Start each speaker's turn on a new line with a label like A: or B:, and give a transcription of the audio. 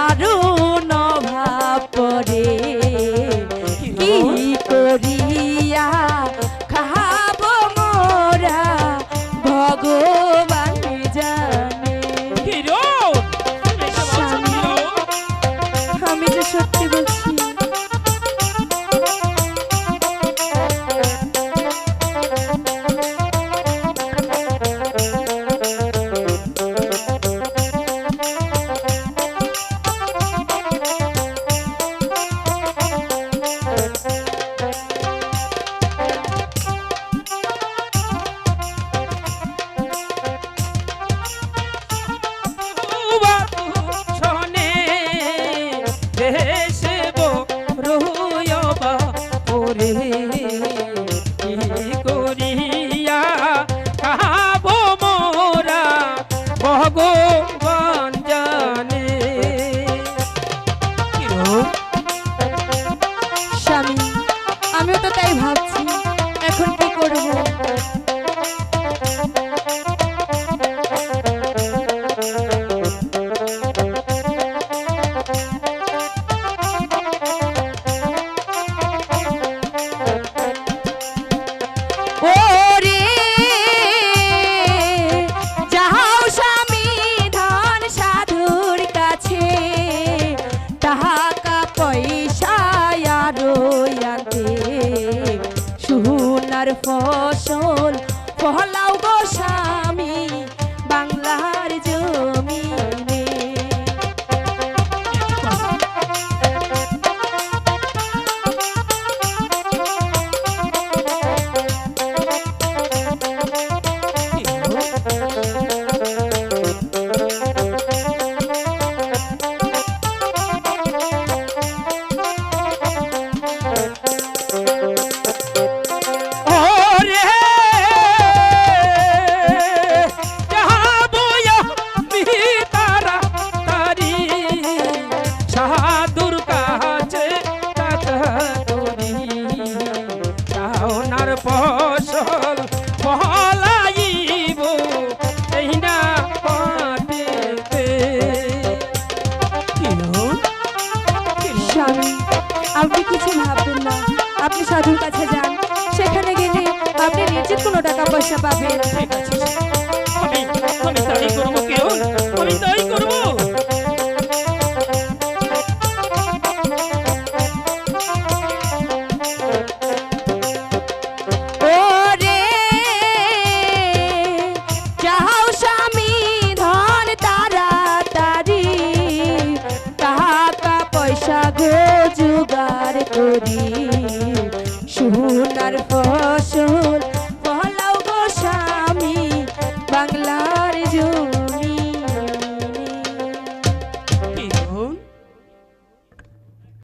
A: দারুণ ভাপরে কি করিয়া খাব মোরা? ভগবান জানে। আমি যে সত্যি স্বামী আপনি কিছু ভাববেন না। আপনি সাধুর কাছে যান। সেখানে গেলে আপনি নিজের কোনো টাকা পয়সা পাবেন
B: জোগাড় করি। সোনার ফসল